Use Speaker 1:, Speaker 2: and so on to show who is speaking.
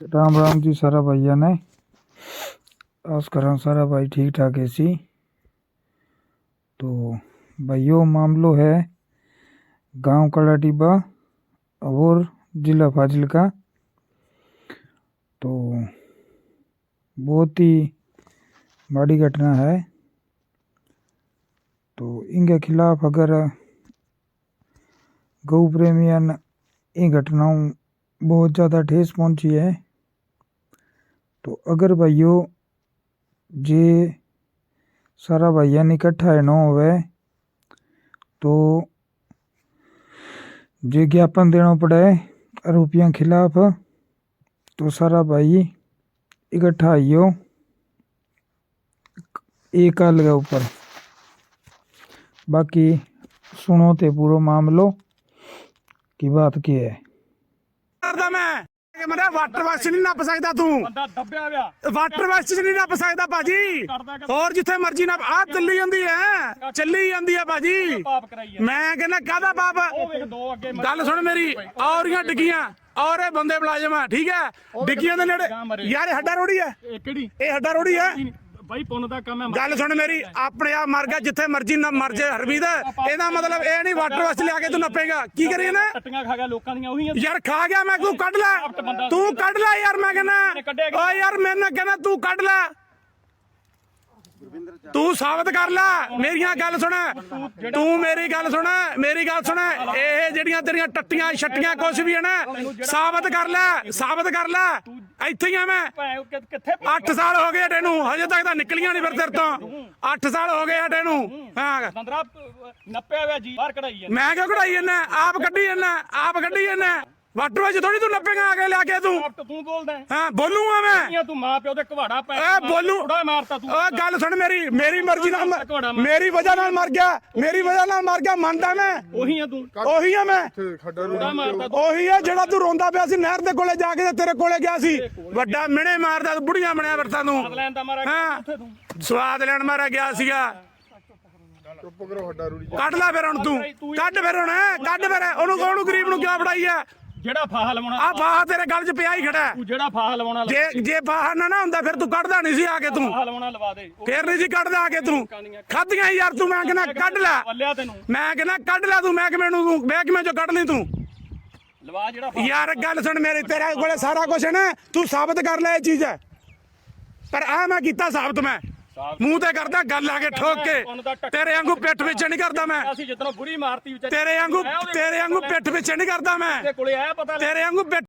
Speaker 1: राम राम जी सारा भैया ने। आस करा सारा भाई ठीक ठाक है सी। तो भाइयों मामलो है गाँव कड़ा टिब्बा और जिला फाजिल का तो बहुत ही बड़ी घटना है। तो इनके खिलाफ अगर गौ प्रेमियन इन घटनाओं बहुत ज़्यादा ठेस पहुँची है। तो अगर भाइयों, जे सारा भाइया इकट्ठा है ना होवे तो जे ज्ञापन देना पड़े आरोपियों खिलाफ तो सारा भाई इकट्ठा आइयो एक अलग ऊपर बाकी सुनो तो पूरा मामलो, की बात की है।
Speaker 2: ਮਰੇ ਵਾਟਰ ਵਾਸ਼ ਨਹੀਂ ਨੱਪ ਸਕਦਾ ਤੂੰ।
Speaker 3: ਬੰਦਾ ਦੱਬਿਆ ਵਿਆ
Speaker 2: ਵਾਟਰ ਵਾਸ਼ ਨਹੀਂ ਨੱਪ ਸਕਦਾ ਭਾਜੀ। ਹੋਰ ਜਿੱਥੇ ਮਰਜ਼ੀ ਨੱਪ ਆ ਚੱਲੀ ਜਾਂਦੀ ਹੈ ਚੱਲੀ ਜਾਂਦੀ
Speaker 3: ਕਰਾਈ ਆ
Speaker 2: ਮੈਂ ਕਹਿੰਦਾ ਕਾਹਦਾ
Speaker 3: ਮਰ-
Speaker 2: ਗੱਲ ਸੁਣ ਮੇਰੀ ਔਰੀਆਂ ਡਿੱਗੀਆਂ ਔਰ ਇਹ ਬੰਦੇ ਮੁਲਾਜ਼ਮ ਆ ਠੀਕ ਹੈ? ਡਿੱਗੀਆਂ ਦੇ ਨੇੜੇ। ਯਾਰ ਇਹ ਹੱਡਾ ਰੋੜੀ ਹੈ।
Speaker 3: ਇਹ ਕਿਹੜੀ?
Speaker 2: ਇਹ ਹੱਡਾ ਰੋੜੀ ਹੈ।
Speaker 3: ਬਾਈ ਪੁੰਨ ਦਾ ਕੰਮ ਹੈ
Speaker 2: ਗੱਲ ਸੁਣ ਮੇਰੀ ਆਪਣੇ ਆਪ ਮਰ ਗਿਆ ਜਿੱਥੇ ਮਰਜ਼ੀ ਨਾ ਮਰ ਜੇ ਹਰਮੀਤ। ਇਹਦਾ ਮਤਲਬ ਇਹ ਨਹੀਂ ਵਾਟਰ ਵਾਸ਼ ਲਿਆ ਕੇ ਤੂੰ ਨੱਪੇਗਾ। ਕੀ ਕਰੀਏ ਨਾ
Speaker 3: ਟੱਟੀਆਂ ਖਾ ਗਿਆ ਲੋਕਾਂ ਦੀਆਂ ਉਹੀ
Speaker 2: ਯਾਰ ਖਾ ਗਿਆ ਮੈਂ ਤੂੰ ਕੱਢ ਲੈ। ਤੂੰ ਕੱਢ ਲੈ ਯਾਰ ਮੈਂ ਕਹਿੰਦਾ। ਓ ਯਾਰ ਮੈਂ ਨਾ ਕਹਿੰਦਾ ਤੂੰ ਕੱਢ ਲੈ। ਤੂੰ ਸਾਬਤ ਕਰ ਲੈ। ਮੇਰੀਆਂ ਗੱਲ ਸੁਣ। ਤੂੰ ਮੇਰੀ ਗੱਲ ਸੁਣ। ਮੇਰੀ ਗੱਲ ਸੁਣ। ਇਹ ਜਿਹੜੀਆਂ ਤੇਰੀਆਂ ਟੱਟੀਆਂ ਛੱਟੀਆਂ ਕੁਛ ਵੀ ਹੈ ਨਾ ਸਾਬਤ ਕਰ ਲੈ। ਸਾਬਤ ਕਰ ਲੈ। ਇੱਥੇ ਹੀ ਆ ਮੈਂ।
Speaker 3: ਭੈਣ ਉਹ ਕਿ- ਕਿੱਥੇ
Speaker 2: 8 ਸਾਲ ਹੋ ਗਏ ਅਡੇ ਨੂੰ ਹਜੇ ਤੱਕ ਤਾਂ ਨਿਕਲੀਆਂ ਨਹੀਂ ਫਿਰ ਤੇਰੇ ਤੋਂ। 8 ਸਾਲ ਹੋ ਗਏ ਅਡੇ ਨੂੰ ਹਾਂ।
Speaker 3: ਦੰਦਰਾ ਅਹ, ਨੱਪਿਆ ਵਿਆ ਜੀ ਬਾਹਰ ਕਢਾਈ ਆ
Speaker 2: ਮੈਂ ਕਿਉਂ ਕਢਾਈ ਜੰਨਾ ਆਪ ਕੱਢੀ ਜੰਨਾ ਆਪ ਕੱਢੀ ਜੰਨਾ ਵਾਟਰ ਵਿੱਚ ਥੋੜੀ ਤੂੰ ਨੱਪੇਗਾ ਆ ਕੇ ਲਿਆ ਕੇ ਤੂੰ।
Speaker 3: ਆਪ ਤੂੰ ਬੋਲਦਾ ਹੈ।
Speaker 2: ਹਾਂ ਬੋਲੂਗਾ ਮੈਂ
Speaker 3: ਇਹ ਤੂੰ ਮਾਂ ਪਿਓ ਦੇ ਘਵਾੜਾ ਪੈ
Speaker 2: ਏ ਬੋਲੂ।
Speaker 3: ਥੋੜਾ ਮਾਰਤਾ ਤੂੰ।
Speaker 2: ਓ ਗੱਲ ਸੁਣ ਮੇਰੀ ਮੇਰੀ ਮਰਜ਼ੀ ਨਾਲ ਮ- ਮੇਰੀ। ਵਜ੍ਹਾ ਨਾਲ ਮਰ ਗਿਆ ਮੇਰੀ ਵਜ੍ਹਾ ਨਾਲ ਮਰ ਗਿਆ ਮੰਨਦਾ ਮੈਂ।
Speaker 3: ਉਹੀ ਆ ਤੂੰ।
Speaker 2: ਉਹੀ ਆ ਮੈਂ।
Speaker 3: ਥੋੜਾ ਮਾਰਤਾ ਤੂੰ।
Speaker 2: ਉਹੀ ਆ ਜਿਹੜਾ ਤੂੰ ਰੋਂਦਾ ਪਿਆ ਸੀ ਨਹਿਰ ਦੇ ਕੋਲੇ ਜਾ ਕੇ ਤੇ ਤੇਰੇ ਕੋਲੇ ਗਿਆ ਸੀ। ਵੱਡਾ ਮਿਹਣੇ ਮਾਰਦਾ ਤੂੰ ਬੁੜੀਆਂ ਬਣਿਆ ਵਰਤਾ ਤੂੰ।
Speaker 3: ਲੈਣ ਦਾ ਮਾਰਾ
Speaker 2: ਹਾਂ।
Speaker 3: ਤੂੰ।
Speaker 2: ਸਵਾਦ ਲੈਣ ਮਾਰਾ ਗਿਆ ਸੀਗਾ। ਕੱਢ ਲੈ ਫਿਰ ਹੁਣ ਤੂੰ। ਕੱਢ ਫਿਰ ਹੁਣ ਕੱਢ ਫਿਰ। ਉਹਨੂੰ ਉਹਨੂੰ ਗਰੀਬ ਨੂੰ ਕਿਉਂ ਫੜਾਈ ਆ
Speaker 3: ਜਿਹੜਾ ਫਾਹਾ ਲਵਾਉਣਾ
Speaker 2: ਆ ਬਾਹ ਤੇਰੇ ਗਲ 'ਚ ਪਿਆ ਹੀ ਖੜਾ। ਹੈ।
Speaker 3: ਤੂੰ ਜਿਹੜਾ ਫਾਹਾ ਲਵਾਉਣਾ
Speaker 2: ਜੇ ਜੇ ਬਾਹਰ ਨਾ ਨਾ ਹੁੰਦਾ ਫਿਰ ਤੂੰ ਕੱਢਦਾ ਨਹੀਂ ਸੀ ਆ ਕੇ ਤੂੰ।
Speaker 3: ਫਾਹਾ ਲਵਾਉਣਾ ਲਵਾ ਦੇ। ਉਹ
Speaker 2: ਫੇਰ ਨਹੀਂ ਸੀ ਕੱਢਦਾ ਆ ਕੇ ਤੂੰ। ਖਾਦੀਆਂ ਯਾਰ ਤੂੰ ਮੈਂ ਕਹਿੰਦਾ ਕੱਢ ਲੈ।
Speaker 3: ਵੱਲਿਆ ਤੈਨੂੰ।
Speaker 2: ਮੈਂ ਕਹਿੰਦਾ ਕੱਢ ਲੈ ਤੂੰ ਮਹਿਕਮੇ ਨੂੰ ਤੂੰ ਮਹਿਕਮੇ ਚੋਂ ਕੱਢ ਲਈ ਤੂੰ।
Speaker 3: ਲਵਾ ਜਿਹੜਾ ਫਾਹਾ।
Speaker 2: ਯਾਰ ਗੱਲ ਸੁਣ ਮੇਰੇ ਤੇਰੇ ਕੋਲੇ ਸਾਰਾ ਕੁਝ ਹੈ ਨਾ ਤੂੰ ਸਾਬਤ ਕਰ ਲੈ ਇਹ ਚੀਜ਼। ਹੈ ਪਰ ਆ ਮੈਂ ਕੀਤਾ ਸਾਬਤ ਮੈਂ। ਮੂੰਹ ਤੇ ਕਰਦਾ ਗੱਲ ਆ ਕੇ ਠੋਕ ਕੇ। ਤੇਰੇ ਵਾਂਗੂ ਪਿੱਠ ਵਿੱਚ ਨਹੀਂ ਕਰਦਾ ਮੈਂ।
Speaker 3: ਅਸੀਂ ਜਿੱਦਣੋਂ ਬੁਰੀ ਮਾਰਤੀ
Speaker 2: ਤੇਰੇ ਵਾਂਗੂ ਤੇਰੇ ਵਾਂਗੂ ਪਿੱਠ ਵਿੱਚ ਨਹੀਂ ਕਰਦਾ ਮੈਂ।
Speaker 3: ਤੇਰੇ ਕੋਲੇ ਆਇਆ ਪਤਾ
Speaker 2: ਤੇਰੇ ਵਾਂਗੂ